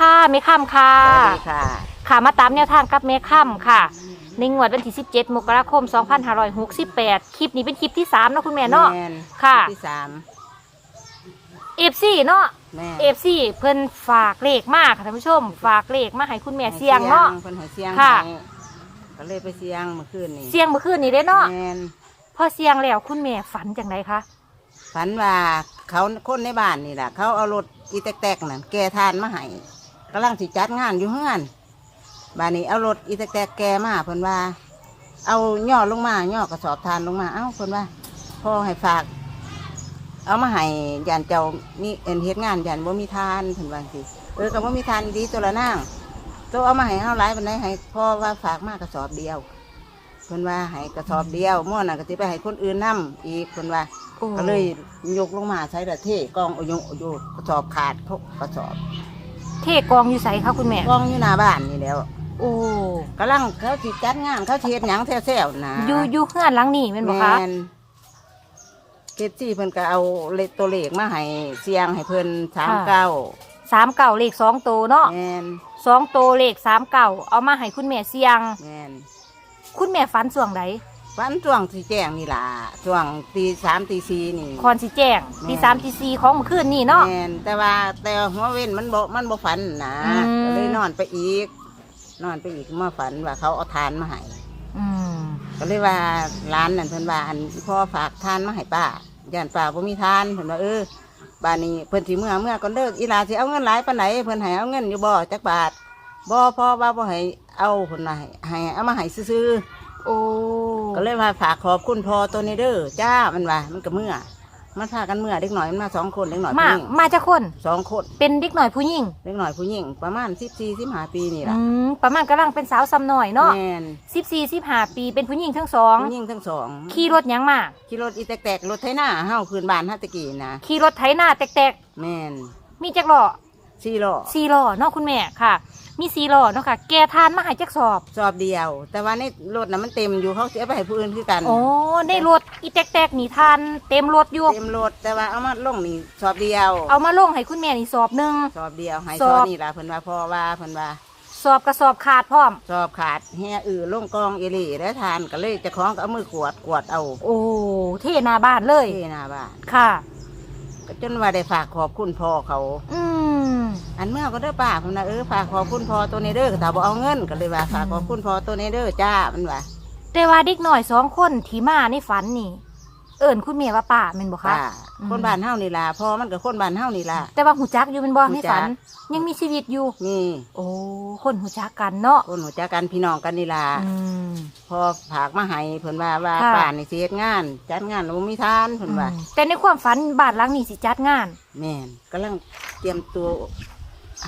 ค่ะเมค่ำค่ะ สวัสดีค่ะค่ะมาตามแนวทางกับเมค่ำค่ะ ในงวดวันที่ 17 มกราคม 2568 คลิปนี้เป็นคลิปที่3เนาะคุณแม่เนาะแมนค่ะ ที่สาม FC เนาะ แม่ FC เพิ่นฝากเลขมากค่ะท่านผู้ชม ฝากเลขมาให้คุณแม่เสียงเนาะ เพิ่นให้เสียงค่ะ ให้ก็เลยไปเสียงเมื่อคืนนี่เสียงเมื่อคืนนี้เด้เนาะ แมนพอเสียงแล้วคุณแม่ฝันจังไดคะ ฝันว่าเขาคนในบ้านนี่แหละเขาเอารถอีแตกๆนั่นแกทานมาให้ กำลังสิจัดงานอยู่เฮือนบ้านนี้เอารถอีแตกๆแกมาเพิ่นว่า เอาย่อลงมาย่อกระสอบทานลงมาเอ้าเพิ่นว่าพ่อให้ฝาก เอามาให้ยานเจ้ามีเอ็นเฮ็ดงานยานบ่มีทานเพิ่นว่าสิเออก็บ่มีทานดีตัวละนางตัวเอามาให้เฮาหลายปานใดให้พ่อว่าฝากมากระสอบเดียวเพิ่นว่าให้กระสอบเดียวม่วนน่ะก็สิไปให้คนอื่นนํอีกเพิ่นว่าโอ้ก็เลยยกลงมาใช้แต่เท่กองเอายงเอาโยกระสอบขาดทุกกระสอบ เทกองอยู่ไสคะคุณแม่ กองอยู่หน้าบ้านนี่แหล้วโอ้กำลังเขาสิจัดงานเขาสิเฮ็ดหยังแซ่วๆนะอยู่อยู่เฮือนหลังนี้แม่นบ่คะแม่นเกจี้เพิ่นก็เอาเลขตัวเลขมาให้เสียงให้เพิ่นสามเก้าสามเก่าเลขสองโตวเนาะแม่นสองโตวเลขสามเก่าเอามาให้คุณแม่เสียง แม่นคุณแม่ฝันส่วงใด วันช่วงที่แจ้งนี่ล่ะช่วงตีสามตีสี่นี่ คอนสิแจ้งแม่ที่สามที่สี่ของเมื่อคืนนี่เนาะ แม่นแต่ว่าแต่หัวเว้นมันบ่มันบ่ฝันนะอืม ก็เลยนอนไปอีก นอนไปอีกมาฝันว่าเขาเอาทานมาให้อืมก็เลยว่าร้านนั่นเพิ่นว่าอันพ่อฝากทานมาให้ป้าย่านป้าบ่มีทานเพิ่นว่าเออบ้านนี้เพิ่นสิเมื่อเมื่อก่อนเลิกอีหลาสิเอาเงินหลายปานไหนเพิ่นให้เอาเงินอยู่บ่จักบาทบ่พ่อว่าบ่ให้เอาเพิ่นว่าให้ให้เอามาให้ซื่อ โอ้ๆก็เลยว่าฝากขอบคุณพ่อตัวนี้เด้อจ้ามันว่ามันก็เมื่อ มันพากันเมื่อเด็กหน่อยมันมาสองคนเด็กหน่อยมา ผู้หญิงมาจากคน สองคนเป็นเด็กหน่อยผู้หญิงเด็กหน่อยผู้หญิงประมาณ14 15ปีนี่อืล่ะมประมาณกำลังเป็นสาวซ้ำหน่อยเนาะแม่นสิบสี่สิบห้าปีเป็นผู้หญิงทั้งสอง ผู้หญิงทั้งสองขี่รถหยังมา ขี่รถอีแตกๆรถไถนาเฮาพื้นบ้านเฮาตะกี้นะขี่รถไถนาแตกแม่นๆ มีจักล้อสี่ล้อ สี่ล้อเนาะคุณแม่ค่ะ มีสี่ล้อเนาะค่ะ แกทานมาให้จักสอบ สอบเดียว แต่ว่าในรถน่ะมันเต็มอยู่เขาเสียไปให้ผู้อื่นคือกันโอ้ในรถอีแตกๆนี่ทานเต็มรถอยู่ เต็มรถแต่ว่าเอามาลงนี่สอบเดียว เอามาลงให้คุณแม่นี่สอบหนึ่ง สอบเดียวให้สสอบอบนี่ล่ะเพิ่นว่าพ่อว่าเพิ่นว่าสอบกระสอบขาดพร้อม สอบขาดแห่อือลงกองเอหลี่แล้วทานก็เลยเจะคล้าของก็เอามือกวาดกวาดเอาโอ้เท่หนาบ้านเลย ที่หน้าบ้านค่ะ ก็จนว่าได้ฝากขอบคุณพ่อเขา อืม อันเมื่อก็เด้อป้าผมนะเออฝากขอบคุณพอตัวนี้เด้อถ้าบ่เอาเงินก็เลยว่าฝากขอบคุณพอตัวนี้เด้อจ้ามันว่าแต่ว่าเด็กหน่อยสองคนที่มาในฝันนี่ เอิ่นคุณแม่ว่าป่าแม่นบ่คะป้าอืมคนบ้านเฮานี่ล่ะพ่อมันก็คนบ้านเฮานี่ล่ะ แต่ว่าหูจักอยู่เป็นบ่หูในจักฝันยังมีชีวิตอยู่มีโอ้คนหูจักกันเนาะคนหัวจักกันพี่น้องกันนี่ล่ะอืม พอผากมาให้เพิ่นว่าว่าค่ะ ป่านนี่สิเฮ็ดงานจัดงานแล้วบ่มีทานเพิ่นว่าอืมแต่ในความฝันบ้านหลังนี้สิจัดงาน แม่นกำลังเตรียมตัว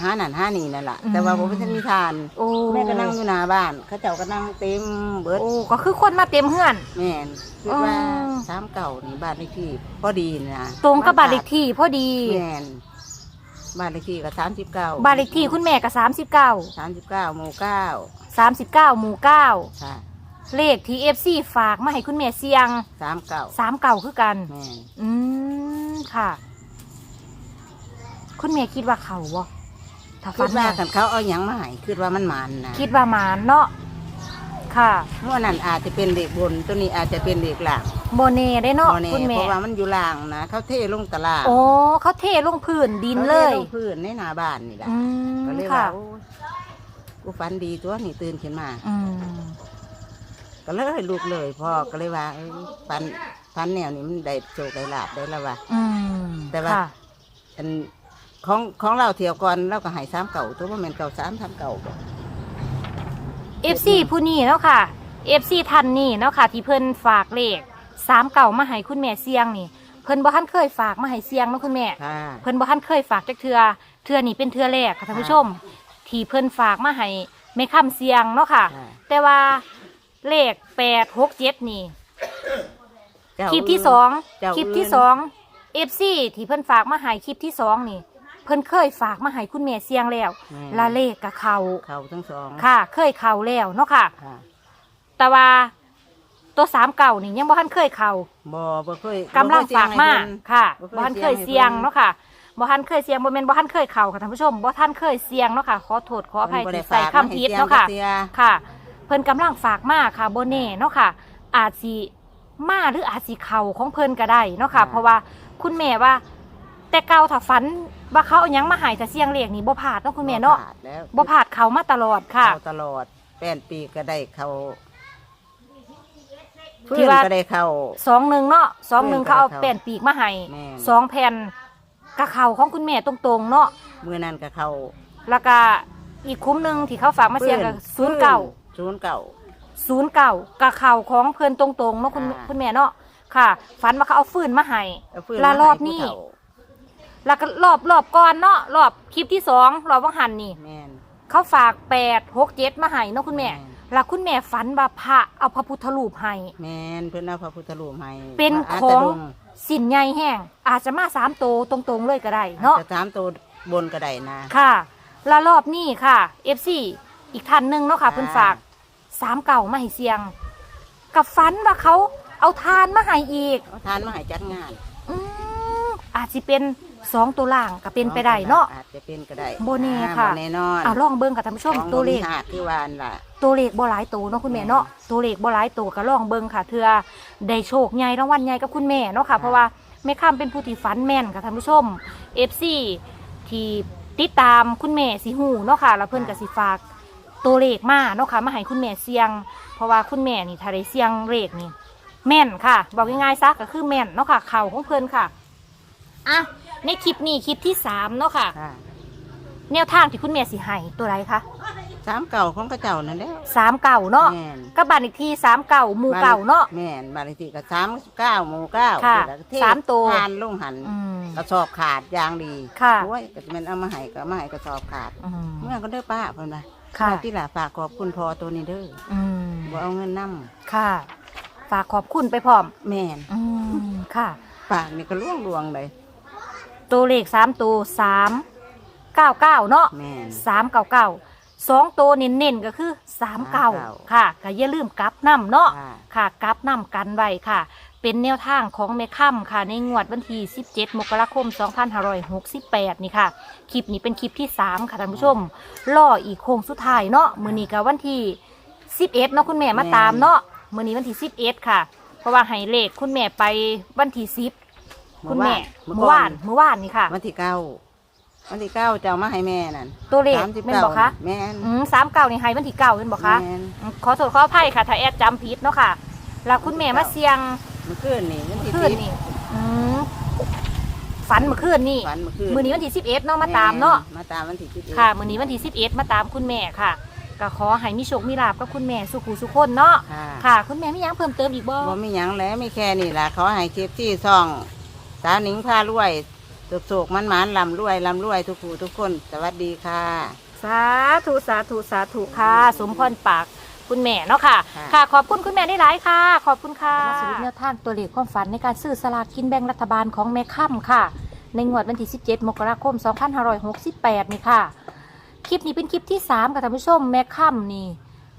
หานั่นหานี่นั่นล่ะอืมแต่ว่าบ่ทันมีทาน โอ้แม่ก็นั่งอยู่หน้าบ้าน เขาเจ้าก็นั่งเต็มเบิดโอ้ก็คือคนมาเต็มเฮือน แม่นคิดว่าอ๋อ สามเก่านี่บ้านเลขที่พอดีนะตรงกับบ้านเลขที่พอดีแม่นบ้านเลขที่ก็39บ้านเลขที่คุณแม่ก็สามสิบเก้า39หมู่เก้าสามสิบเก้าหมู่เก้าค่ะเลขที่เอฟซีฝากมาให้คุณแม่เสียง39สามเก่าคือกัน แม่นอืมค่ะ คุณแม่คิดว่าเขาบ่ ถ้าคิฝัดนว่าว่ากันเขาเอาหยังมาให้คิดว่ามันหมันนะคิดว่าหมานเนาะค่ะเมื่อนั้นอาจจะเป็นเด็กบนตัวนี้อาจจะเป็นเด็กหลังโมเน่ได้เนาะบ่แน่คุณเพแม่ราะว่ามันอยู่ล่างนะเขาเทลงตลาดโอ้เขาเทลงพื้นดินเลยขาทลงพื้นในหน้าบ้านนี่แหละอืมก็เลยค่ะว่าโอ้ยกูฝันดีตัวนี่ตื่นขึ้นมา อืมก็เลยลูกเลยพ่อก็เลยว่าเอ้ยฝันฝันแนวนี้มันได้โชคได้ลาบได้แล้วว่า อืมแต่ว่า ค่ะอัน ของของเราเที่ยวก่อนเราก็ใหายสามเก่าตัวว่าแมันเก่าสามทำเก่าบ่ เอฟซีผู้นี้เนาะค่ะเอฟซีทันนี่เนาะค่ะ ที่เพิ่นฝากเลขสามเก่ามาให้คุณแม่เสียงนี่ เพิ่นบ่ทันเคยฝากมาให้เสียงเนาะคุณแม่ ค่ะ เพิ่นบ่ทันเคยฝากจักเทือเทือนี่เป็นเทือแรกค่ะท่านผู้ชม ที่เพิ่นฝากมาให้แม่ค้ำเสียงเนาะค่ะ ค่ะ แต่ว่าเลขแปดหกเจ็ดนี่ เจ้าคลิปที่สองเจ้าคลิปที่อื่น สองเอฟซีที่เพิ่นฝากมาให้คลิปที่สองนี่ เพิ่นเคยฝากมาให้คุณแม่เสียงแล้วแม่ลาเลขกับเขาเขาทั้งสองค่ะ เคยเขาแล้วเนาะค่ะ ค่ะแต่ว่าตัวสามเก่านี่ยังบ่ทันเคยเขาบ่บ่เคยกำลังฝากมาบ่เคยเสี่ยงให้เพิ่น ค่ะบ่เคยบ่ทันเคยเสี่เสียยงงให้เพิ่น เนาะค่ะบ่ทันเคยเสียงบ่แม่นบ่ทันเคยเข้าค่ะท่านผู้ชมบ่ทันเคยเสียงเนาะค่ะขอโทษขออภัยเพิ่นบ่ที่ได้ใส่ฝากคำผิดเนาะค่ะ ให้เสียงค่ะ เพิ่นกำลังฝากมาค่ะโบเน่เนาะค่ะ อาจสิมาหรืออาจสิเข่าของเพิ่นก็ได้เนาะค่ะ เพราะว่าคุณแม่ว่า แต่เก่าถ้าฝันว่าเขาเอาหยังมาใหายแต่เสียงเรียกนี่บ่พลาดเนาะคุณแม่เนาะบ่พลดแล้วบ่พลาดเขามาตลอดค่ะ เข้าตลอดแป้นปีก็ได้เขาที่เพื่อนว่า ก็ได้เข้าสองหนึ่งเนาะสองหนึ่งเพิ่เขานก็เอาได้เข้าแป้นปีกมาให้แม่น สองแผ่นกะเข่าของคุณแม่ตรงๆเนาะมือนั้นก็เข้าแล้วก็อีกคุ้มหนึ่งที่เขาฝากมาเสียงกับศูนย์เก่า ศูนย์เก่า ศูนย์เก่ากะเข่าของเพิ่นตรงๆเนาะคุณอ่า คุณแม่เนาะค่ะ ฝันว่าเขาเอาฟืนมาให้ เอาฟื้นละมารอบให้นี้ ผู้เฒ่า แล้วก็รอบรอบก่อนเนาะรอบคลิปที่สองรอบว่างหันนี่ แม่นเขาฝากแปดหกเจ็ดมาให้เนาะคุณแม่แม่แล้วคุณแม่ฝันว่าพระเอาพระพุทธรูปให้ แม่นเพิ่นเอาพระพุทธรูปให้เป็นพระของาตดงสินใหญ่แห้งอาจจะมาสามโตวตรงๆเลยก็ได้เนาะ จะตามตัวบนก็ได้นะ ค่ะแล้วรอบนี้ค่ะ FC อีกท่านหนึ่งเนาะค่ะเพิ่นฝากสามเก่ามาให้เสียง กับฝันว่าเขาเอาทานมาให้อีก เอาทานมาให้จัดงาน อืม อาจจะเป็นสองตัวล่างก็เป็นไปได้เนาะ อาจจะเป็นก็ได้บ่แน่ค่ะ บ่แน่นอนอ่าลองเบิ่งกับท่านผู้ชมของตัวเลขบ่มีหักคือวาอันล่ะ ตัวเลขบ่หลายตัวเนาะคุณแม่เนาะตัวเลขบ่หลายตัวก็ลองเบิ่งค่ะเทื่อได้โชคใหญ่รางวัลใหญ่กับคุณแม่เนาะค่ะ เพราะว่าแม่ข้ามเป็นผู้ที่ฝันแม่นค่ะท่านผู้ชม FC ที่ติดตามคุณแม่สิฮู้เนาะค่ะแล้วเพิ่นก็สิฝากตัวเลขมาเนาะค่ะมาให้คุณแม่เสี่ยง เพราะว่าคุณแม่นี่ถ้าได้เสี่ยงเลขนี่แม่นค่ะ บอกง่ายๆซะก็คือแม่นเนาะค่ะเข่าของเพิ่นค่ะ อะในคลิปนี้คลิปที่สามเนาะค่ะ ค่ะแนวทางที่คุณแม่สิให้ตัวไรคะสามเก่าของพระเจ้านั่นแหละสามเก่าเนาะแม่นก็บ้านอีกที่สามเก่าหมู่เก่าเนาะ แม่นบานเลขที่ก็สามเก้าหมู่เก้าค่ะแล้วก็เทศสามตัว ทานลงหันอืม กระสอบขาดอย่างดีค่ะ โอ้ยก็จะเป็นเอามาให้ก็เอามาให้กระสอบขาด อืม เมื่อก็เด้อป้าเพิ่นว่าค่ะเอาที่หล่ะฝากขอบคุณพอตัวนี้เด้ออืมบ่เอาเงินนํค่ะ ฝากขอบคุณไปพร้อม แม่น อืม ค่ะ ปากนี่ก็ล่วงลวงเลย ตัวเลขสามตัวสามเก้าเก้าเนาะแม่น สามเก้าเก้าสองตัวเน้นๆก็คือสามเก้า39 ค่ะก็อย่าลืมกลับน้ำเนาะ ค่ะ ค่ะกลับน้ำกันไว้ค่ะ เป็นแนวทางของแม่ค่ำค่ะ ในงวดวันที่ 17 มกราคม 2568 นี่ค่ะ คลิปนี้เป็นคลิปที่ 3 ค่ะท่านผู้ชมรออีกโค้งสุดท้ายเนาะมือนี้ก็วันที่ 11 เนาะคุณแม่มาตามเนาะมือนี้วันที่ 11 ค่ะ เพราะว่าให้เลขคุณแม่ไปวันที่ 10 คุณแม่เมื่เมื่ออวาวานนเมื่อวานนี่ค่ะ วันที่เก้าวันที่เก้าจะเอามาให้แม่นั่นตัวเลขสามสิบแม่นเก้าบอกคะแม่นอืมสามเก้านี่ให้วันที่เก้าเป็นบอกคะแม่นอืมขอโทษขออภัยค่ะ ถ้าแอดจำผิดเนาะค่ะแล้วคุณแม่มาเสียงเมื่อคืนนี่วันที่คืนสิบนี่อืมฝันเมื่อคืนนี่ฝันเมื่อคืนมือนี้วันที่สิบเอ็ดเนาะมาตามเนาะแมาตามวันที่สิบเอ็ดค่ะมือนี้วันที่สิบเอ็ดมาตามคุณแม่ค่ะก็ขอให้มีโชคมีลาบกับคุณแม่สุขุสุขคนเนาะค่ะค่ะคุณแม่มีหยังเพิ่มเติมอีกบ่บ่มีหยังแล้วมีแค่นี้ล่ะเขาให้คลิปที่ซ่อง สาวหนิงพารวยตุกโศกมันหมานลำรวยลำรวยทุกผู้ทุกคน สวัสดีค่ะ สาธุสาธุสาธุค่ะ สมพรปากคุณแม่เนาะค่ะ ค่ะ ค่ะ ขอบคุณคุณแม่ได้หลายค่ะ ขอบคุณค่ะมาสรุปแนวทางตัวเลขความฝันในการซื้อสลากกินแบ่งรัฐบาลของแม่ค่ำค่ะ ในงวดวันที่ 17 มกราคม 2568 นี่ค่ะ คลิปนี้เป็นคลิปที่ 3 ค่ะท่านผู้ชมแม่ค่ำนี่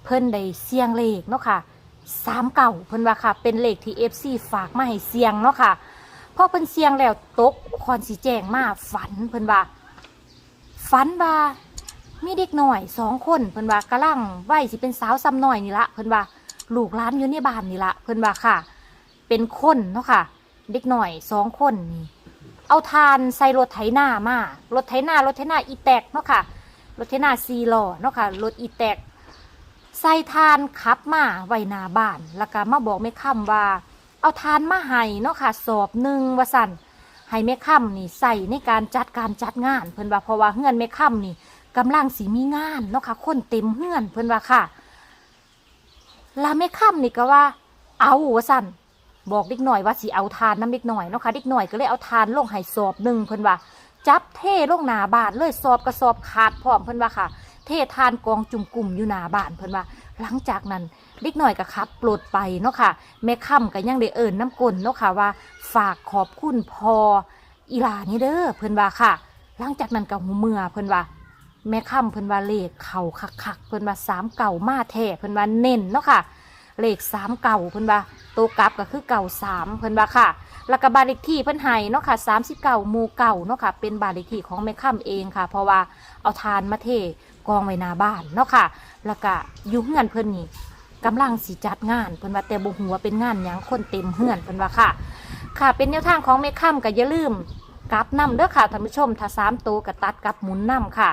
เพิ่นได้เสียงเลขเนาะค่ะ สามเก่าเพิ่นว่าค่ะ เป็นเลขที่ FC ฝากมาให้เสียงเนาะค่ะ พอเพิ่นเสียงแล้วตกคอนสีแจงมาฝันเพิ่นว่าฝันว่ามีเด็กหน่อยสองคนเพิ่นว่ากำลังไหวสิเป็นสาวซ้ำหน่อยนี่ละเพิ่นว่าลูกล้านอยู่ในบ้านนี่ละเพิ่นว่าค่ะ เป็นคนเนาะค่ะ เด็กหน่อยสองคนนี่เอาทานใส่รถไถนามารถไถนารถไถนาอีแตกเนาะค่ะรถไถนาซีล้อเนาะค่ะรถอีแตกใส่ทานขับมาไว้หน้าบ้านแล้วก็มาบอกแม่ค่ำว่า เอาทานมาให้เนาะค่ะสอบหนึ่งว่าสันให้แม่ค่ำนี่ใส่ในการจัดการจัดงาน เพิ่อนว่าเพราะว่าเฮือนแม่ค่ำนี่กำลังสิมีงานเนาะค่ะคนเต็มเฮือนเพิ่อนว่าค่ะลาแม่ค่ำนี่ก็ว่า เอาว่าสันบอกเด็กหน่อยว่าสิเอาทานน้ำเด็กหน่อยเนาะค่ะเด็กหน่อยก็เลยเอาทานลงให้สอบหนึ่งเพิ่อนว่าจับเท่ลงหนาบานเลยสอบกระสอบขาดพร้อมเพิ่อนว่าค่ะ เททานกองจุ่มกลุ่มอยู่หน้าบ้านเพิ่นว่าหลังจากนั้นเด็กหน่อยก็ขับปลดไปเนาะค่ะแม่ค่ำก็ยังได้เอิญน้ำกลนเนาะค่ะว่า ฝากขอบคุณพออีหลานี่เด้อเพิ่นว่าค่ะ หลังจากนั้นก็หูเมื่อเพิ่นว่าแม่ค่ำเพิ่นว่าเลขเข่าคักๆเพิ่นว่าสามเก่ามาแท้เพิ่นว่าเน้นเนาะค่ะเลขสามเก่าเพิ่นว่าโตวกลับก็คือเก่าสามเพิ่นว่าค่ะแล้วก็บ้านเลขที่เพิ่นให้เนาะค่ะสามสิบเก้าหมู่เก่าเนาะค่ะเป็นบ้านเลขที่ของแม่ค่ำเองค่ะ เพราะว่าเอาทานมาเท กองไว้หน้าบ้านเนาะค่ะ แล้วก็อยู่เฮือนเพิ่นนี่กำลังสิจัดงานเพิ่นว่าแต่บ่ฮู้ว่าเป็นงานหยังคนเต็มเฮือนเพิ่นว่าค่ะ ค่ะ เป็นแนวทางของแม่ค่ำก็อย่าลืมกลับนํเด้อค่ะท่านผู้ชมถ้าสามโตวก็ตัดกลับหมุนนํค่ะ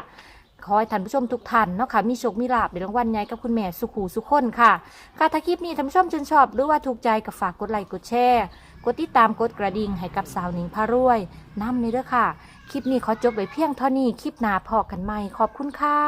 ขอให้ท่านผู้ชมทุกท่านเนาะค่ะมีโชคมีลาภในรางวัลใหญ่กับคุณแม่สุขูสุขคนค่ะค่ะถ้าคลิปนี้ท่านผู้ชมชื่นชอบ หรือว่าถูกใจก็ฝากกดไลค์กดแชร์ กดติดตามกดกระดิ่งให้กับสาวหนิงพารวยน้ำนี้ด้วยค่ะ คลิปนี้ขอจบไว้เพียงเท่านี้ คลิปหน้าพอกันใหม่ขอบคุณค่ะ